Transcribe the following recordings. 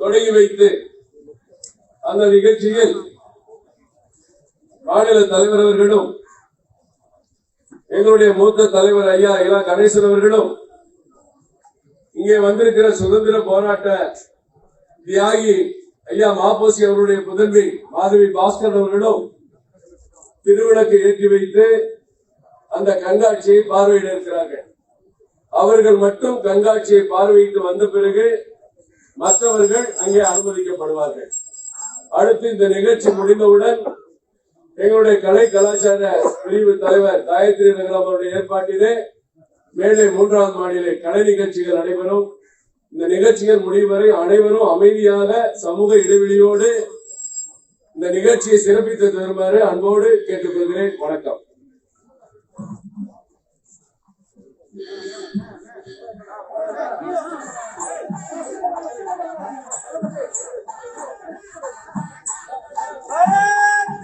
தொடங்கி வைத்து அந்த நிகழ்ச்சியில் மாநில தலைவர் அவர்களும் எங்களுடைய மூத்த தலைவர் ஐயா இலா கணேசன் அவர்களும் இங்கே வந்திருக்கிற சுதந்திர போராட்ட தியாகி ஐயா மாப்போசி அவருடைய புதல்வி மாதவி பாஸ்கர் அவர்களும் திருவிளக்கு ஏற்றி வைத்து அந்த கண்காட்சியை பார்வையிட இருக்கிறார்கள். அவர்கள் மட்டும் கண்காட்சியை பார்வையிட்டு வந்த பிறகு மற்றவர்கள் அங்கே அனுமதிக்கப்படுவார்கள். அடுத்து இந்த நிகழ்ச்சி முடிந்தவுடன் எங்களுடைய கலை கலாச்சார பிரிவு தலைவர் காயத்ரி நகரம் அவருடைய ஏற்பாட்டிலே மேலே மூன்றாவது மாடியிலே கலை நிகழ்ச்சிகள் நடைபெறும். இந்த நிகழ்ச்சிகள் முடியும் வரை அனைவரும் அமைதியாக சமூக இடைவெளியோடு இந்த நிகழ்ச்சியை சிறப்பித்து தருமாறு அன்போடு கேட்டுக்கொள்கிறேன். வணக்கம்.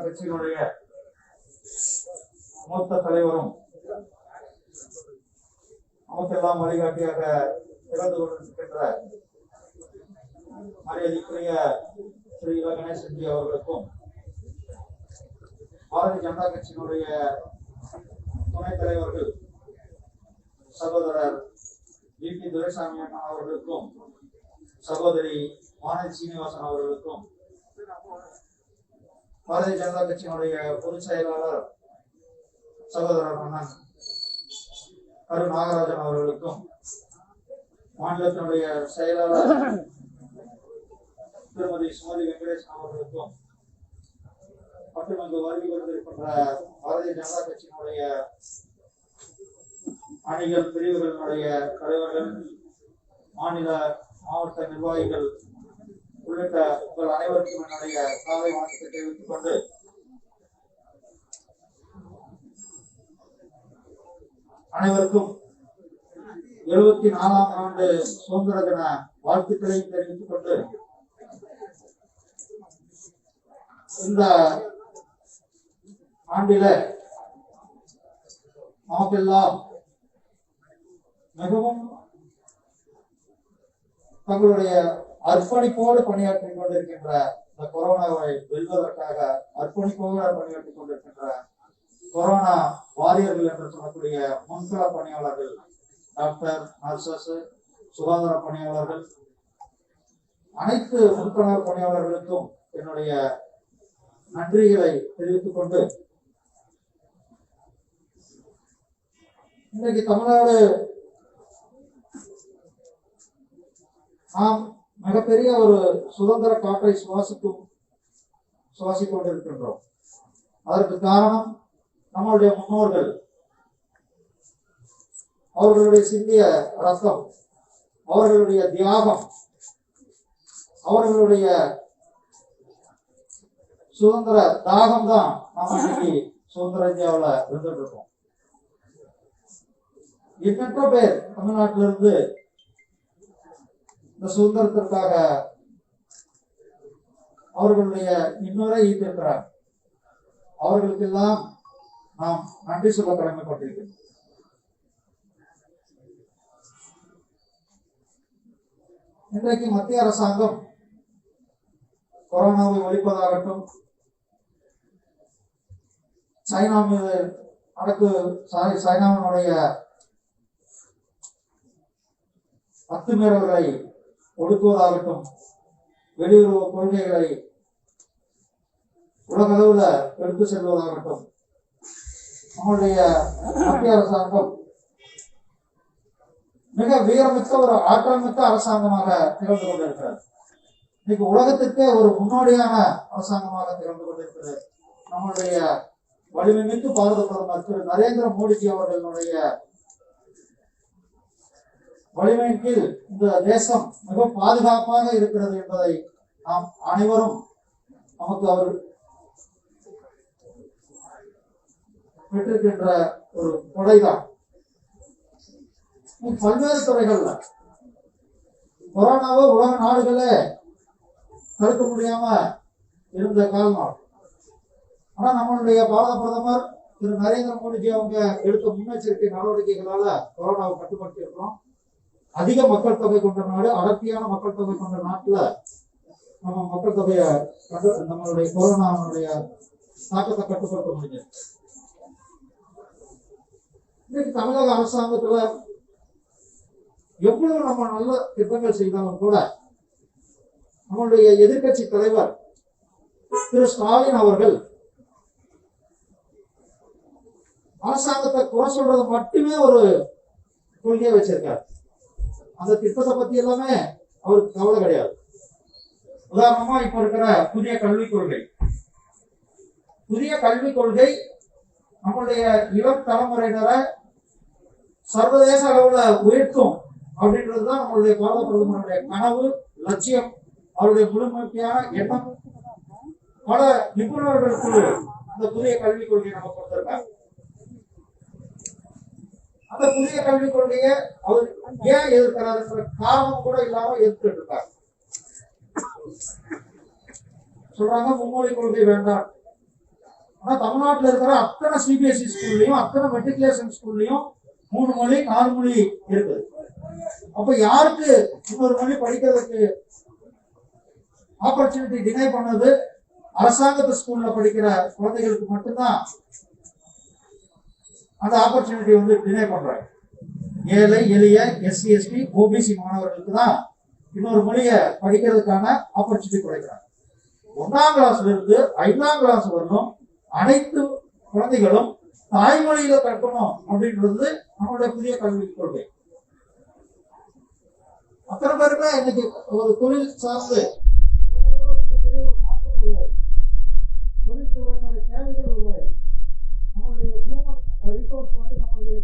கட்சியினுடைய மூத்த தலைவரும் நமக்கெல்லாம் வழிகாட்டியாக திறந்து கொண்டிருக்கின்ற மரியாதைக்குரிய ஸ்ரீ இல கணேசன்ஜி அவர்களுக்கும் பாரதிய ஜனதா கட்சியினுடைய துணைத் தலைவர்கள் சகோதரர் வி பி துரைசாமி அண்ணா அவர்களுக்கும் சகோதரி வானதி சீனிவாசன் அவர்களுக்கும் பாரதிய ஜனதா கட்சியினுடைய பொதுச் செயலாளர் சகோதரர் அண்ணன் கரு நாகராஜன் அவர்களுக்கும் மாநிலத்தினுடைய செயலாளர் திருமதி சுமதி வெங்கடேசன் அவர்களுக்கும் மற்றும் அங்கு வருகை வந்திருக்கின்ற பாரதிய ஜனதா கட்சியினுடைய அணிகள் பிரிவுகளினுடைய தலைவர்கள் மாநில மாவட்ட நிர்வாகிகள் உள்ளிட்ட உங்கள் அனைவருக்கும் என்னுடைய காலை வணக்கத்தை தெரிவித்துக் கொண்டு அனைவருக்கும் எழுபத்தி நாலாம் ஆண்டு சுதந்திர தின வாழ்த்துக்களையும் தெரிவித்துக் கொண்டு இந்த ஆண்டில நமக்கெல்லாம் மிகவும் தங்களுடைய அர்ப்பணிப்போடு பணியாற்றிக் கொண்டிருக்கின்ற இந்த கொரோனாவை வெல்வதற்காக அர்ப்பணிப்போடு பணியாற்றிக் கொண்டிருக்கின்ற கொரோனா வாரியர்கள் என்று சொல்லக்கூடிய முன்கள பணியாளர்கள் டாக்டர் நர்சஸ் சுகாதார பணியாளர்கள் அனைத்து முன்கள பணியாளர்களுக்கும் என்னுடைய நன்றிகளை தெரிவித்துக் கொண்டு இன்றைக்கு தமிழ்நாடு நாம் மிகப்பெரிய ஒரு சுதந்திர காற்றை சுவாசிக்கும் சுவாசிக் கொண்டிருக்கின்றோம் அதற்கு காரணம் நம்மளுடைய முன்னோர்கள். அவர்களுடைய சிந்திய ரத்தம் அவர்களுடைய தியாகம் அவர்களுடைய சுதந்திர தாகம் தான் நம்ம இன்னைக்கு சுதந்திர இந்தியாவில் இருந்துட்டு இருக்கோம். எண்ணற்ற பேர் தமிழ்நாட்டிலிருந்து இந்த சுதந்திரத்திற்காக அவர்களுடைய இன்னொரு ஈட்டிருக்கிறார் அவர்களுக்கெல்லாம் நாம் நன்றி சொல்ல கடமைப்பட்டிருக்கிறோம். இன்றைக்கு மத்திய அரசாங்கம் கொரோனாவை ஒழிப்பதாகட்டும் சைனா மீது நடக்கு சை- சைனாவினுடைய அத்துமீறல்களை ஒடுக்குவதாகட்டும் வெளியுறவு கொள்கைகளை உலகளவுல எடுத்து செல்வதாகட்டும். நம்முடைய மத்திய அரசாங்கம் மிக வீரமிக்க ஒரு ஆற்றல் மிக்க அரசாங்கமாக திகழ்ந்து கொண்டிருக்கிறது. இன்னைக்கு உலகத்துக்கே ஒரு முன்னோடியான அரசாங்கமாக திகழ்ந்து கொண்டிருக்கிறது. நம்மளுடைய வலிமைமிக்க பாரத பிரதமர் திரு நரேந்திர மோடிஜி அவர்களுடைய வலிமையின் கீழ் இந்த தேசம் மிக பாதுகாப்பாக இருக்கிறது என்பதை நாம் அனைவரும் நமக்கு அவர் பெற்றிருக்கின்ற ஒரு கொடைதான். பல்வேறு துறைகள்ல. கொரோனாவை உலக நாடுகளே தடுக்க முடியாம இருந்த காலம் ஆனா நம்மளுடைய பாரத பிரதமர் திரு நரேந்திர மோடிஜி அவங்க எடுத்த முன்னெச்சரிக்கை நடவடிக்கைகளால கொரோனாவை கட்டுப்படுத்தி இருக்கிறோம் அதிக மக்கள் தொகை கொண்ட நாடு அடர்த்தியான மக்கள் தொகை கொண்ட நாட்டுல நம்ம மக்கள் தொகையை நம்மளுடைய கொரோனாவுடைய தாக்கத்தை கட்டுப்படுத்த முடிஞ்சது இன்னைக்கு தமிழக அரசாங்கத்துல எவ்வளவு நம்ம நல்ல திட்டங்கள் செய்தாலும் கூட நம்மளுடைய எதிர்க்கட்சி தலைவர் திரு ஸ்டாலின் அவர்கள் அரசாங்கத்தை குறை சொல்றது மட்டுமே ஒரு கொள்கையை வச்சிருக்காரு. அந்த திட்டத்தை பத்தி எல்லாமே அவருக்கு கவலை கிடையாது. உதாரணமா இப்ப இருக்கிற புதிய கல்விக் கொள்கை. புதிய கல்விக் கொள்கை நம்மளுடைய இளம் தலைமுறையினரை சர்வதேச அளவுல உயர்த்தும் அப்படின்றதுதான் நம்மளுடைய பாரத பிரதமருடைய கனவு லட்சியம் அவருடைய முழுமையான எண்ணம். பல நிபுணர்கள் குழு அந்த புதிய கல்விக் கொள்கையை நம்ம கொடுத்திருக்காங்க. அந்த புதிய கல்விக் கொள்கையை அவர் ஏன் எதிர்க்கிறாருன்ற காரணம் கூட இல்லாம எதிர்த்துட்டு இருக்காங்க சொல்றாங்க மும்மொழி கொள்கை வேண்டாம். ஆனா தமிழ்நாட்டுல இருக்கிற அத்தனை சிபிஎஸ்இ ஸ்கூல்லையும் அத்தனை மெட்ரிகுலேஷன் ஸ்கூல்லையும் மூணு மொழி நாலு மொழி இருக்குது. அப்ப யாருக்கு இன்னொரு மொழி படிக்கிறதுக்கு ஆப்பர்ச்சுனிட்டி டினை பண்ணது? அரசாங்கத்து ஸ்கூல்ல படிக்கிற குழந்தைகளுக்கு மட்டும்தான். அந்த ஆப்பர்ச்சுனிட்டி வந்து டினை பண்றாங்க ஏழை எளிய எஸ்சி எஸ்டி ஓபிசி மாணவர்களுக்கு தான் இன்னொரு மொழியை படிக்கிறதுக்கான ஆப்பர்ச்சுனிட்டி குறைக்கிறாங்க ஒன்றாம் கிளாஸ்ல இருந்து ஐந்தாம் கிளாஸ் வரணும் அனைத்து குழந்தைகளும் தாய்மொழியில கற்கணும் அப்படின்றது நம்மளுடைய புதிய கல்விக் கொள்கை. அத்தனை பேருக்கு இன்னைக்கு ஒரு தொழில் சார்ந்து ஒரு மாற்றம் உருவாயிருக்கு. தொழில்துறையினுடைய தேவைகள் உருவாயிருக்கு. நம்மளுடைய ஹியூமன் ரிசோர்ஸ் வந்து நம்மளுடைய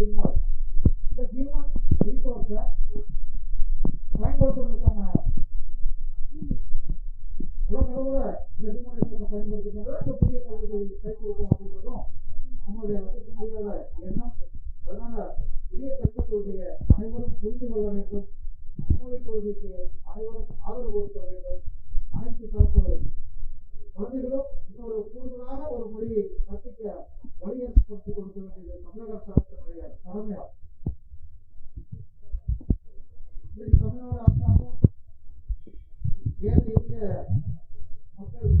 அதிகமாக அதிகமா இந்த ஹியூமன் ரீசோர்ஸை பயன்படுத்துறதுக்கான உலக இந்த ஹியூமன் ரிசோர்ஸை பயன்படுத்துறது இந்த புதிய கல்விகள் கை கொடுக்கும் அப்படின்றதும் நம்மளுடைய அசைக்க முடியாத எண்ணம் அதனால புதிய கல்விக் கொள்கையை அனைவரும் புரிந்து கொள்ள வேண்டும் மும்மொழி கொள்கைக்கு அனைவரும் ஆதரவு கொடுக்க வேண்டும் அனைத்து தரப்பு குழந்தைகளும் இன்னொரு கூடுதலான ஒரு மொழியை கற்பிக்க வழி ஏற்படுத்தி கொடுக்க வேண்டியது தமிழக அரசு கடமையாகும் இன்னைக்கு தமிழ்நாடு அரசாங்கம் ஏழை எளிய மக்கள்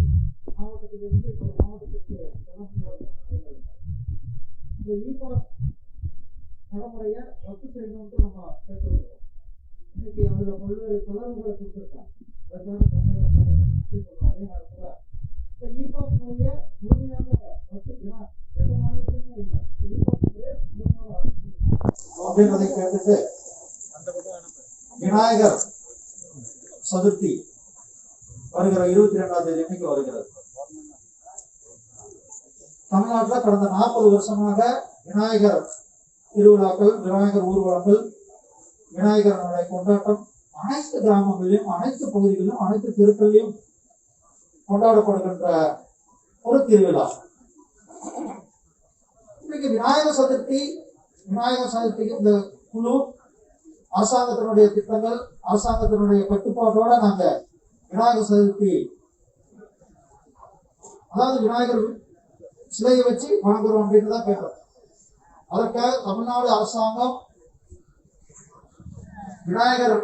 மாவட்டத்திலிருந்து இன்னொரு மாவட்டத்திற்கு செல்ல முடியாத சூழ்நிலைகள் இருக்கு. இந்த இ பாஸ் நடைமுறையை ரத்து செய்யணும்னு நம்ம கேட்டுருக்கோம். இன்னைக்கு அதுல பல்வேறு தொடர்புகளை கொடுத்துருக்காங்க. அதற்காக அதே நேரத்துல இந்த இ பாஸ் முழுமையாக ரத்து ஏன்னா எந்த மாநிலத்திலுமே இல்லை. முறையை முழுமையாக அப்படின்றதை கேட்டுட்டு விநாயகர் சதுர்த்தி வருகிற இருபத்தி ரெண்டாம் தேதி அன்னைக்கு வருகிறது? தமிழ்நாட்டில் கடந்த நாற்பது வருஷமாக விநாயகர் திருவிழாக்கள் விநாயகர் ஊர்வலங்கள் விநாயகரனுடைய கொண்டாட்டம் அனைத்து கிராமங்களிலும் அனைத்து பகுதிகளிலும் அனைத்து தெருக்களிலும் கொண்டாடப்படுகின்ற ஒரு திருவிழா. இன்னைக்கு விநாயகர் சதுர்த்தி விநாயகர் சதுர்த்திக்கு இந்த குழு அரசாங்கத்தினுடைய திட்டங்கள் அரசாங்கத்தினுடைய கட்டுப்பாட்டோட நாங்க விநாயகர் சதுர்த்தி அதாவது விநாயகர் சிலையை வச்சு வணங்குறோம் அப்படின்னு தான் கேட்டோம் அதற்காக தமிழ்நாடு அரசாங்கம் விநாயகர்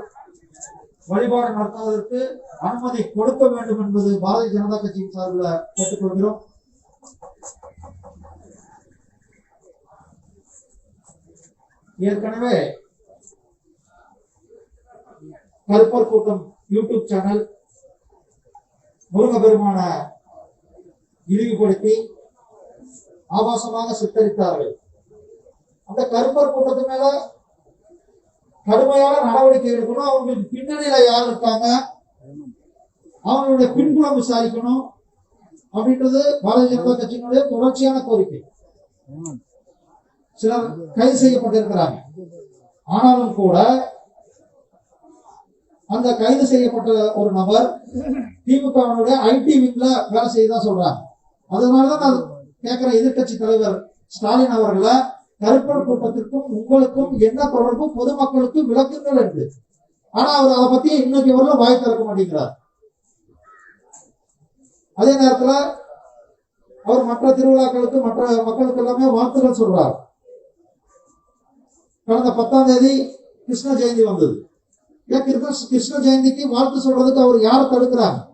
வழிபாடு நடத்துவதற்கு அனுமதி கொடுக்க வேண்டும் என்பது பாரதிய ஜனதா கட்சியின் சார்பில் கேட்டுக்கொள்கிறோம். ஏற்கனவே கருப்பர் கூட்டம் யூடியூப் சேனல் முருகப்பெருமான இழிவுபடுத்தி ஆபாசமாக சித்தரித்தார்கள். அந்த கருப்பர் கூட்டத்து மேல கடுமையான நடவடிக்கை எடுக்கணும். அவங்களுக்கு பின்னணியில யார் இருக்காங்க? அவங்களுடைய பின்புலம் விசாரிக்கணும் அப்படின்றது பாரதிய ஜனதா கட்சியினுடைய தொடர்ச்சியான கோரிக்கை. சிலர் கைது செய்யப்பட்டிருக்கிறாங்க. ஆனாலும் கூட அந்த கைது செய்யப்பட்ட ஒரு நபர் திமுகவினுடைய ஐடி விங்ல வேலை செய்யதான் சொல்றாங்க. அதனாலதான் நான் கேட்கிற எதிர்க்கட்சி தலைவர் ஸ்டாலின் அவர்களை கருப்பர் கூட்டத்திற்கும் உங்களுக்கும் என்ன தொடர்பு? பொதுமக்களுக்கு விளக்குங்கள் என்று. ஆனா அவர் அதை பத்தி இன்னைக்கு எவ்வளவு வாய் திறக்க மாட்டேங்கிறார். அதே நேரத்துல அவர் மற்ற திருவிழாக்களுக்கு மற்ற மக்களுக்கு எல்லாமே வாழ்த்துக்கள் சொல்றார். கடந்த பத்தாம் தேதி கிருஷ்ண ஜெயந்தி வந்தது. ஏன் கிருஷ்ண ஜெயந்திக்கு வாழ்த்து சொல்றதுக்கு அவர் யாரை தடுக்கிறாங்க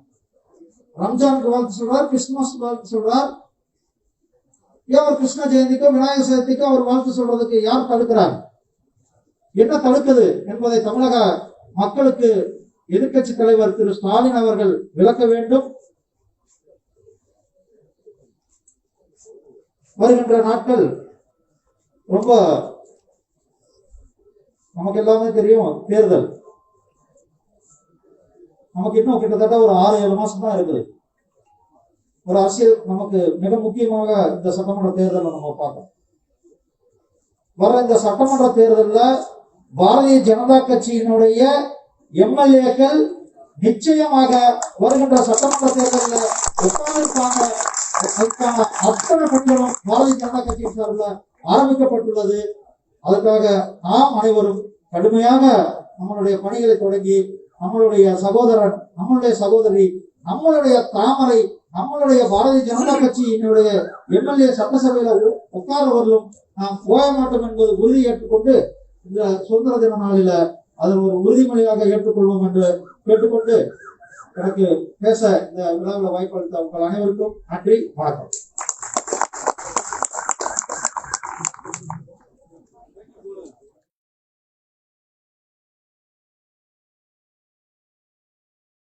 ரம்ஜானுக்கு வாழ்த்து சொல்றார் கிறிஸ்துமஸ் வாழ்த்து சொல்றார். ஏன் கிருஷ்ண ஜெயந்திக்கோ விநாயகர் சதுர்த்திக்கோ அவர் வாழ்த்து சொல்றதுக்கு யார் தடுக்கிறார்? என்ன தடுக்குது என்பதை தமிழக மக்களுக்கு எதிர்க்கட்சி தலைவர் திரு ஸ்டாலின் அவர்கள் விளக்க வேண்டும். வருகின்ற நாட்கள் ரொம்ப நமக்கு எல்லாமே தெரியும் தேர்தல். நமக்கு இன்னும் கிட்டத்தட்ட ஒரு ஆறு ஏழு மாசம் தான் இருக்குது. ஒரு அரசியல் நமக்கு மிக முக்கியமாக இந்த சட்டமன்ற தேர்தலை நம்ம பார்க்கணும் வர இந்த சட்டமன்ற தேர்தலில் பாரதிய ஜனதா கட்சியினுடைய எம்எல்ஏக்கள் நிச்சயமாக வருகின்ற சட்டமன்ற தேர்தலில் உட்கார்ந்திருப்பாங்க. அதுக்கான அத்தனை பணிகளும் பாரதிய ஜனதா கட்சியின் சார்பில் ஆரம்பிக்கப்பட்டுள்ளது. அதற்காக நாம் அனைவரும் கடுமையாக நம்மளுடைய பணிகளை தொடங்கி நம்மளுடைய சகோதரன் நம்மளுடைய சகோதரி நம்மளுடைய தாமரை நம்மளுடைய பாரதிய ஜனதா கட்சியினுடைய எம்எல்ஏ சட்டசபையில உட்கார்வர்களும் நாம் போய மாட்டோம் என்பது உறுதி ஏற்றுக்கொண்டு இந்த சுதந்திர தின நாளில அதை ஒரு உறுதிமொழியாக ஏற்றுக்கொள்வோம் என்று கேட்டுக்கொண்டு எனக்கு பேச இந்த விழாவில் வாய்ப்பளித்த உங்கள் அனைவருக்கும் நன்றி வணக்கம்.